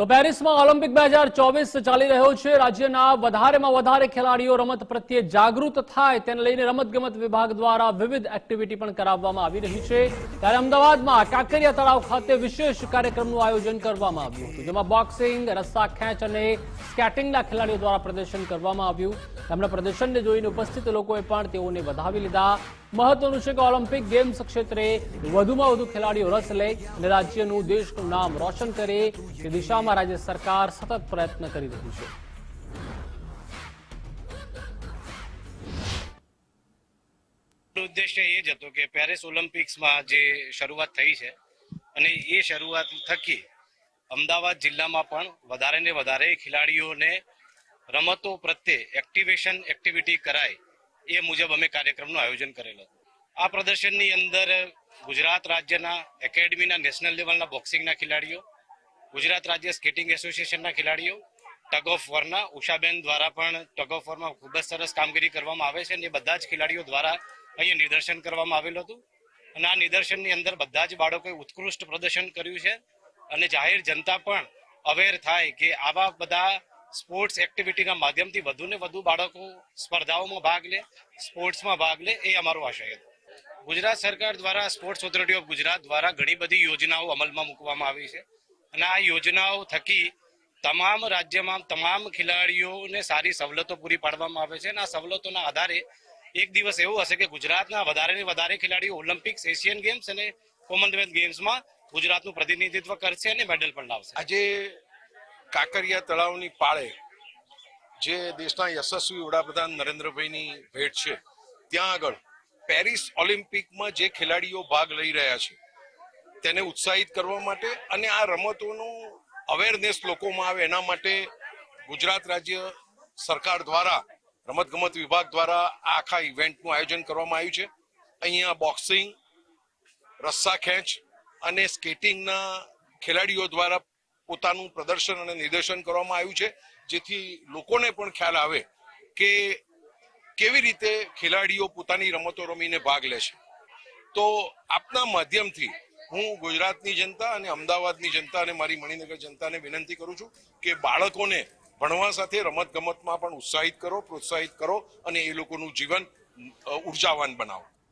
તો પેરિસમાં ઓલિમ્પિક બે હજાર ચોવીસ ચાલી રહ્યો છે. રાજ્યના વધારેમાં વધારે ખેલાડીઓ રમત પ્રત્યે જાગૃત થાય તેને લઈને રમતગમત વિભાગ દ્વારા વિવિધ એક્ટિવિટી પણ કરાવવામાં આવી રહી છે. ત્યારે અમદાવાદમાં કાંકરિયા તળાવ ખાતે વિશેષ કાર્યક્રમનું આયોજન કરવામાં આવ્યું હતું, જેમાં બોક્સિંગ રસ્સા ખેંચ અને સ્કેટિંગના ખેલાડીઓ દ્વારા પ્રદર્શન કરવામાં આવ્યું. તેમના પ્રદર્શનને જોઈને ઉપસ્થિત લોકોએ પણ તેઓને વધાવી લીધા. મહત્વનું છે કે ઓલિમ્પિક ગેમ્સ ક્ષેત્રે વધુમાં વધુ ખેલાડીઓ રસ લે અને રાજ્યનું દેશનું નામ રોશન કરે. તે દિશામાં રાજ્ય સરકાર સતત પ્રયત્ન કરી રહી છે. ઉદ્દેશ્ય એ જ હતો કે પેરિસ ઓલિમ્પિક્સમાં જે શરૂઆત થઈ છે અને એ શરૂઆત થકી અમદાવાદ જિલ્લામાં પણ વધારે ને વધારે ખેલાડીઓને રમતો પ્રત્યે એક્ટિવેશન એક્ટિવિટી કરાય એ મુજબ અમે કાર્યક્રમનું આયોજન કરેલું હતું. આ પ્રદર્શનની અંદર ગુજરાત રાજ્યના એકેડમીના નેશનલ લેવલના બોક્સિંગના ખેલાડીઓ ગુજરાત રાજ્ય સ્કેટિંગ એસોસિએશનના ખેલાડીઓ, ટગ ઓફ વોરના, ઉષાબેન દ્વારા પણ ટગ ઓફ વોરમાં ખૂબ જ સરસ કામગીરી કરવામાં આવે છે અને બધા જ ખેલાડીઓ દ્વારા અહીંયા નિદર્શન કરવામાં આવેલું હતું. અને આ નિદર્શનની અંદર બધા જ બાળકોએ ઉત્કૃષ્ટ પ્રદર્શન કર્યું છે અને જાહેર જનતા પણ અવેર થાય કે આવા બધા સ્પોર્ટ્સ એક્ટિવિટીના માધ્યમથી વધુ ને વધુ બાળકો સ્પર્ધાઓમાં ભાગ લે સ્પોર્ટ્સમાં ભાગ લે એ અમારો આશય હતો. ગુજરાત સરકાર દ્વારા સ્પોર્ટ્સ ઓથોરિટી ઓફ ગુજરાત દ્વારા ઘણી બધી યોજનાઓ અમલમાં મૂકવામાં આવી છે. અને આ યોજનાઓ થકી તમામ રાજ્યમાં તમામ ખેલાડીઓને સારી સવલતો પૂરી પાડવામાં આવે છે અને આ સવલતોના આધારે એક દિવસ એવું હશે કે ગુજરાતના વધારે ને વધારે ખેલાડીઓ ઓલિમ્પિક્સ એશિયન ગેમ્સ અને કોમનવેલ્થ ગેમ્સમાં ગુજરાતનું પ્રતિનિધિત્વ કરશે અને મેડલ પણ લાવશે. આજે કાંકરિયા તળાવની પાળે જે દેશના યશસ્વી વડાપ્રધાન નરેન્દ્રભાઈની ભેટ છે, ત્યાં આગળ પેરિસ ઓલિમ્પિકમાં જે ખેલાડીઓ ભાગ લઈ રહ્યા છે તેને ઉત્સાહિત કરવા માટે અને આ રમતોનું અવેરનેસ લોકોમાં આવે એના માટે ગુજરાત રાજ્ય સરકાર દ્વારા, રમતગમત વિભાગ દ્વારા આખા ઇવેન્ટનું આયોજન કરવામાં આવ્યું છે. અહીંયા બોક્સિંગ રસ્સા ખેંચ અને સ્કેટિંગના ખેલાડીઓ દ્વારા પોતાનું પ્રદર્શન અને નિદર્શન કરવામાં આવ્યું છે. જેથી લોકોને પણ ખ્યાલ આવે કે કેવી રીતે ખેલાડીઓ પોતાની રમતો રમીને ભાગ લે છે. તો આપના માધ્યમથી હું ગુજરાતની જનતા અને અમદાવાદની જનતા અને મારી મણિનગર જનતાને વિનંતી કરું છું કે બાળકોને ભણવા સાથે રમત ગમતમાં પણ ઉત્સાહિત કરો, પ્રોત્સાહિત કરો અને એ લોકોનું જીવન ઉર્જાવાન બનાવો.